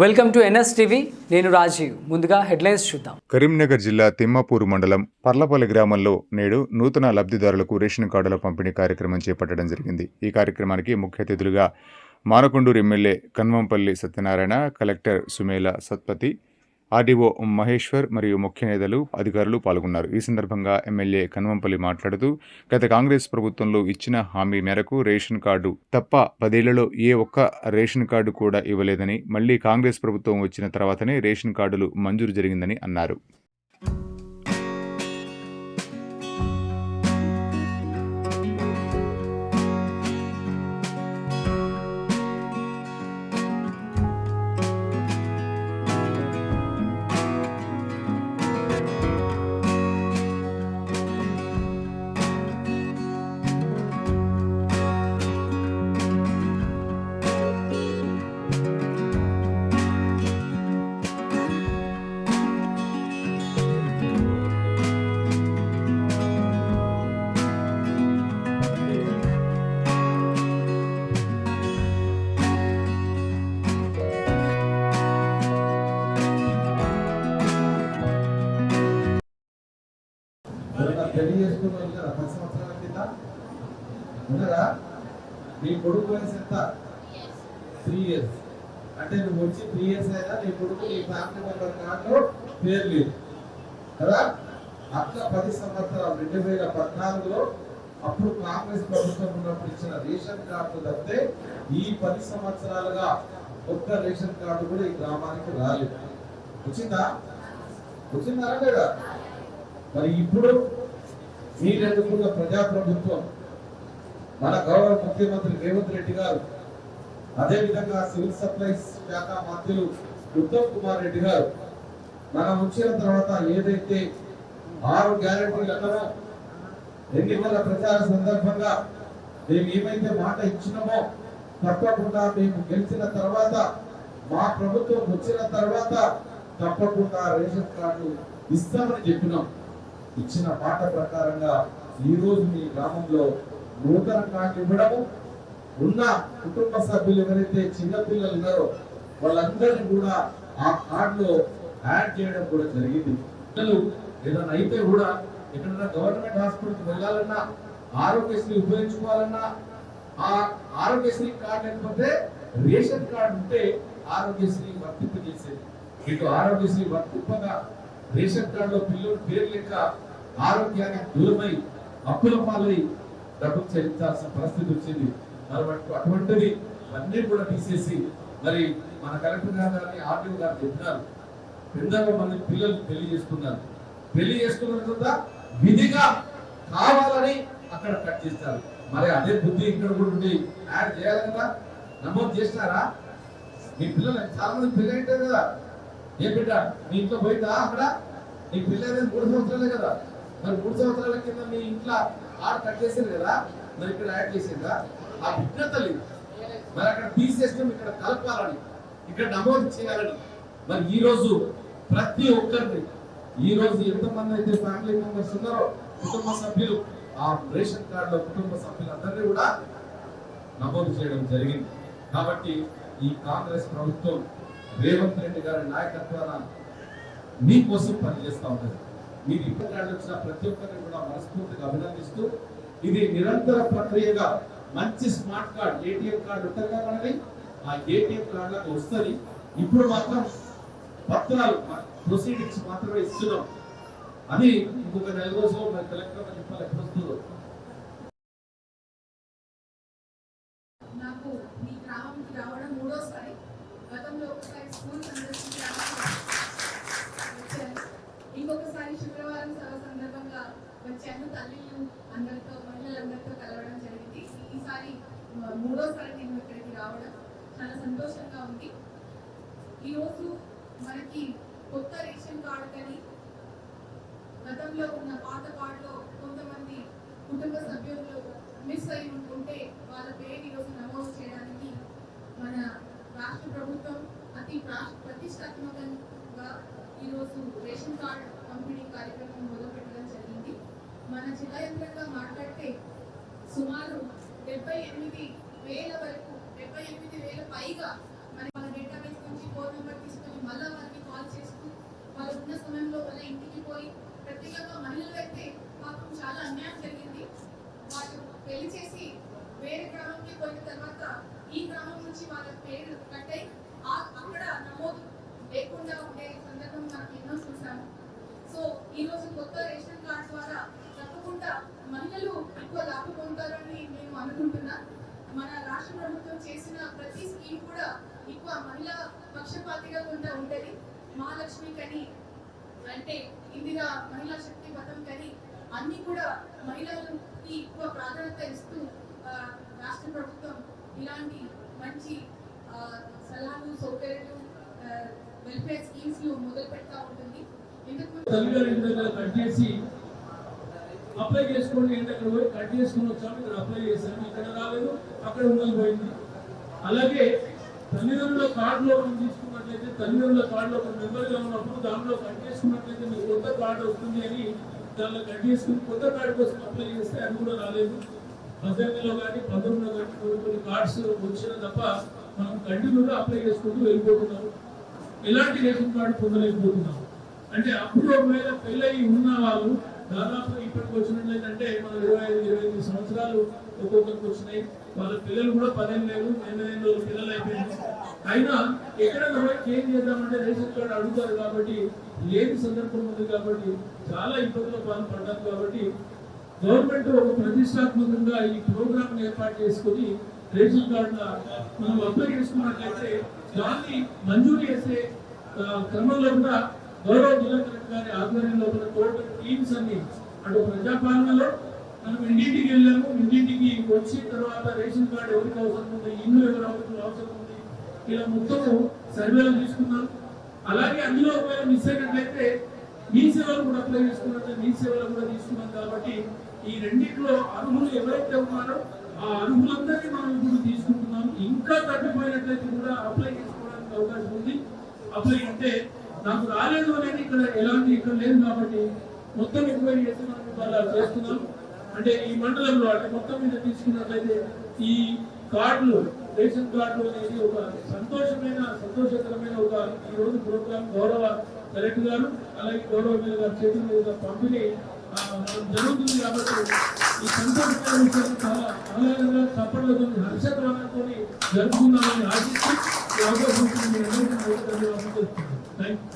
Welcome to NS TV. నేను రాజీవ్. ముందుగా headlines చూద్దాం. కరీంనగర్ జిల్లా తిమ్మాపూరు మండలం పర్లపల్లి గ్రామంలో నేడు నూతన లబ్ధిదారులకు రేషన్ కార్డుల పంపిణీ కార్యక్రమం చేపట్టడం జరిగింది. ఈ కార్యక్రమానికి ముఖ్య అతిథులుగా Manakondur MLA Kavvampalli Satyanarayana collector Sumela Satpathy RDO Maheshwar మరియు ముఖ్య నేతలు అధికారులు పాల్గొన్నారు. ఈ సందర్భంగా ఎమ్మెల్యే కన్వంపల్లి మాట్లాడుతూ గత కాంగ్రెస్ ప్రభుత్వంలో ఇచ్చిన హామీ మేరకు రేషన్ కార్డు తప్ప పదేళ్ళలో ఏ ఒక్క రేషన్ కార్డు కూడా ఇవ్వలేదని మళ్ళీ కాంగ్రెస్ ప్రభుత్వం వచ్చిన తర్వాతనే రేషన్ కార్డులు మంజూరు జరిగిందని అన్నారు. పెళ్ళి చేసుకున్న కదా పది సంవత్సరాల కింద? ఉన్నారా నీ కొడుకు వయసు ఎంత? Three years. అంటే నువ్వు వచ్చి త్రీ ఇయర్స్ అయినా నీ కొడుకు నీ ఫ్యామిలీ మెంబర్ కార్డులో పేరు లేదు. కదా? అట్లా పది సంవత్సరాలు రెండు వేల పద్నాలుగులో అప్పుడు కాంగ్రెస్ ప్రభుత్వం ఉన్నప్పుడు ఇచ్చిన రేషన్ కార్డు తప్పితే ఈ పది సంవత్సరాలుగా ఒక్క రేషన్ కార్డు కూడా ఈ గ్రామానికి రాలేదు. వచ్చిందా? వచ్చిందా లేదా? మరి ఇప్పుడు మీరు ప్రజాప్రభుత్వం? మన గౌరవ ముఖ్యమంత్రి రేవంత్ రెడ్డి గారు అదేవిధంగా సివిల్ సప్లైస్ శాఖ మంత్రులు ఉత్తమ్ కుమార్ రెడ్డి గారు మనం వచ్చిన తర్వాత ఏదైతే ఆరు గ్యారంటీలు అన్నారో ఎన్నికల ప్రచార సందర్భంగా మేము ఏమైతే మాట ఇచ్చినామో తప్పకుండా మేము గెలిచిన తర్వాత మా ప్రభుత్వం వచ్చిన తర్వాత తప్పకుండా రేషన్ కార్డు ఇస్తామని చెప్పినాం. ఇచ్చిన మాట ప్రకారంగా ఈ రోజు మీ గ్రామంలో నూతన కార్డు ఇవ్వడము ఉన్న కుటుంబ సభ్యులు ఎవరైతే చిన్నపిల్లలు ఉన్నారో వాళ్ళందరినీ కూడా ఆ కార్డులో యాడ్ చేయడం కూడా జరిగింది. పిల్లలు ఏదైనా అయితే కూడా ఎక్కడైనా గవర్నమెంట్ హాస్పిటల్కి వెళ్ళాలన్నా ఆరోగ్యశ్రీ ఉపయోగించుకోవాలన్నా ఆ ఆరోగ్యశ్రీ కార్డు లేకపోతే రేషన్ కార్డు ఉంటే ఆరోగ్యశ్రీ వర్తింపు చేసేది ఇటు ఆరోగ్యశ్రీ వర్తింపగా రేషన్ కార్డులో పిల్లలు పేరు లేక ఆరోగ్యానికి దూరమై అప్పుల పాలై డబ్బులు చెల్లించాల్సిన పరిస్థితి వచ్చింది. మరి అటువంటిది అన్ని కూడా తీసేసి మరి మన కలెక్టర్ గారు గారిని ఆర్టీఓ గారు చెప్పినారు. పెద్దగా మంది పిల్లలు పెళ్ళి చేసుకున్నారు. పెళ్ళి చేసుకున్న తర్వాత విధిగా కావాలని అక్కడ కట్ చేస్తారు. మరి అదే బుద్ధి ఇక్కడ కూడా ఉండి యాడ్ చేయాలి కదా? నమోదు చేస్తారా? మీ పిల్లలు చాలా మంది పెళ్ళి అంటారు కదా. ఏ బిడ్డ నీ ఇంట్లో పోయిందా అక్కడ? నీ పిల్ల మూడు సంవత్సరాలే కదా. మరి మూడు సంవత్సరాల కింద మీ ఇంట్లో ఆడ కట్ చేసింది కదా మరి ఇక్కడ యాడ్ చేసిందా? ఆ బిడ్డ తల్లి మరి అక్కడ తీసేసినాం ఇక్కడ కలపాలని ఇక్కడ నమోదు చేయాలని. మరి ఈ రోజు ప్రతి ఒక్కరిని ఈ రోజు ఎంతమంది అయితే ఫ్యామిలీ మెంబర్స్ ఉన్నారో కుటుంబ సభ్యులు ఆ రేషన్ కార్డులో కుటుంబ సభ్యులందరినీ కూడా నమోదు చేయడం జరిగింది. కాబట్టి ఈ కాంగ్రెస్ ప్రభుత్వం రేవంత్ రెడ్డి గారి నాయకత్వాన మీకోసం పనిచేస్తా ఉంటుంది. మీరు ఇప్పుడు కార్డు వచ్చిన ప్రతి ఒక్కరిని కూడా మనస్ఫూర్తిగా అభినందిస్తూ ఇది నిరంతర ప్రక్రియగా మంచి స్మార్ట్ కార్డ్ ఏటీఎం కార్డు ఉంటుంది కదా ఆ ఏటీఎం కార్డులకు వస్తుంది. ఇప్పుడు మాత్రం పత్రాలు ప్రొసీడింగ్స్ మాత్రమే ఇస్తున్నాం. అది ఇంకొక నెల రోజులు మరి కలెక్టర్ చెప్పాలి ఎప్పుడు వస్తుందో నాకు మీ గ్రామంకి రావడం మూడోసారి గతంలో ఒకసారి స్కూల్ సందర్శించడానికి వచ్చాను మరి శుక్రవారం సభ సందర్భంగా వచ్చాను తల్లిలు అందరితో మహిళలందరితో కలవడం జరిగింది. ఈసారి మూడోసారి నేను ఇక్కడికి రావడం చాలా సంతోషంగా ఉంది. ఈరోజు మనకి కొత్త రేషన్ కార్డు కానీ గతంలో ఉన్న పాత కార్డులో కొంతమంది కుటుంబ సభ్యులు మిస్ అయి ఉంటుంటే వాళ్ళ పేరు ఈరోజు నమోదు చేయడానికి మన రాష్ట్ర ప్రభుత్వం అతి ప్రతిష్టాత్మకంగా ఈరోజు రేషన్ కార్డు మన జిల్లా యంత్రంగా మాట్లాడితే సుమారు డెబ్బై ఎనిమిది వేల వరకు డెబ్బై ఎనిమిది వేల పైగా మన వాళ్ళ డేటాబేస్ నుంచి ఫోన్ నెంబర్ తీసుకొని మళ్ళీ వారికి కాల్ చేస్తూ వాళ్ళు ఉన్న సమయంలో వాళ్ళ ఇంటికి పోయి ప్రత్యేకంగా మహిళలు అయితే మాకు చాలా అన్యాయం జరిగింది. వాళ్ళు పెళ్ళి చేసి వేరే గ్రామంకి పోయిన తర్వాత ఈ గ్రామం నుంచి వాళ్ళ పేరు కట్టే అక్కడ నమోదు లేకుండా ఉండే సందర్భం మనం ఎన్నో చూసాము సో ఈ రోజు కొత్త రేషన్ కార్డు ద్వారా మహిళలు ఎక్కువ లాభం పొందుతారని నేను అనుకుంటున్నా. మన రాష్ట్ర ప్రభుత్వం చేసిన ప్రతి స్కీమ్ కూడా ఎక్కువ మహిళా పక్షపాతిగా కొంత ఉంటది. మహాలక్ష్మి కని అంటే ఇందిరా మహిళా శక్తి పథం కని అన్ని కూడా మహిళలకి ఎక్కువ ప్రాధాన్యత ఇస్తూ రాష్ట్ర ప్రభుత్వం ఇలాంటి మంచి సలహాలు సౌకర్యాలు వెల్ఫేర్ స్కీమ్స్ మొదలు పెడతా ఉంటుంది. ఎందుకు కట్ చేసి అప్లై చేసుకోండి అంటే అక్కడ పోయి కట్ చేసుకుని వచ్చాము ఇక్కడ అప్లై చేశాము ఇక్కడ రాలేదు అక్కడ ఉన్నది పోయింది. అలాగే తల్లిదండ్రుల కార్డులో మనం తీసుకున్నట్లయితే తల్లిదండ్రుల కార్డులో ఒక మెంబర్గా ఉన్నప్పుడు దాంట్లో కట్ చేసుకున్నట్లయితే మీకు కొత్త కార్డు వస్తుంది అని దానిలో కట్ చేసుకుని కొత్త కార్డు కోసం అప్లై చేస్తే అది కూడా రాలేదు. పద్దెనిమిదిలో కానీ పంతొమ్మిదిలో కానీ కొన్ని కొన్ని కార్డ్స్ వచ్చిన తప్ప మనం కంటిన్యూగా అప్లై చేసుకుంటూ వెళ్ళిపోతున్నాం ఎలాంటి రేషన్ కార్డు పొందలేకపోతున్నాం అంటే అప్పుడు ఒకవేళ పెళ్ళయి ఉన్న వాళ్ళు దాదాపు ఇప్పటికి వచ్చినట్లయితే మన ఇరవై ఐదు ఇరవై ఐదు సంవత్సరాలు ఒక్కొక్కరికి వచ్చినాయి. వాళ్ళ పిల్లలు కూడా పదిహేను లేదు ఎనిమిది రోజులు పిల్లలు అయిపోయింది అయినా ఎక్కడ చేంజ్ చేద్దామంటే రేషన్ కార్డు అడుగుతారు కాబట్టి లేని సందర్భం ఉంది కాబట్టి చాలా ఇబ్బందులు వాళ్ళు పడ్డారు కాబట్టి గవర్నమెంట్ ఒక ప్రతిష్టాత్మకంగా ఈ ప్రోగ్రామ్ ఏర్పాటు చేసుకొని రేషన్ కార్డు మనం అప్లై చేసుకున్నట్లయితే దాన్ని మంజూరు చేసే క్రమంలో కూడా గౌరవ జిల్లా కలెక్టర్ గారి ఆధ్వర్యంలో ఉన్న టోటల్ టీమ్స్ అన్ని అటు ప్రజాపాలనలో మనం ఇంటింటికి వెళ్ళాము. ఇంటింటికి వచ్చి తర్వాత రేషన్ కార్డు ఎవరికి అవసరం ఉంది? ఇల్లు ఎవరు అవసరం అవసరం ఉంది? ఇలా మొత్తం సర్వేలు తీసుకున్నాం. అలాగే అందులో ఒకవేళ మిస్ అయినట్లయితే మీ సేవలు కూడా అప్లై చేసుకున్నట్లయితే మీ సేవలు కూడా తీసుకున్నాం కాబట్టి ఈ రెండింటిలో అర్హులు ఎవరైతే ఉన్నారో ఆ అర్హులందరినీ మనం ఇప్పుడు తీసుకుంటున్నాం. ఇంకా తగ్గిపోయినట్లయితే కూడా అప్లై చేసుకోవడానికి అవకాశం ఉంది. అప్లై అంటే నాకు రాలేదు అనేది ఇక్కడ ఎలాంటి ఇక్కడ లేదు కాబట్టి మొత్తం ఎంక్వైరీ చేసి మనం ఇవాళ చేస్తున్నాం. అంటే ఈ మండలంలో అంటే మొత్తం మీద తీసుకున్నట్లయితే ఈ కార్డులు రేషన్ కార్డులు అనేది ఒక సంతోషమైన సంతోషకరమైన ఒక ఈ రోజు ప్రోగ్రామ్ గౌరవ కలెక్టర్ గారు అలాగే గౌరవ మీద గారి చేతుల మీద పంపిణీ జరుగుతుంది కాబట్టి ఈ సంతోషమైన విషయాన్ని చాలా ఆనందంగా చప్పట్లతో హర్షధ్వానంతో జరుపుకుందామని ఆశిస్తూ ఈ అవకాశం ధన్యవాదాలు Thank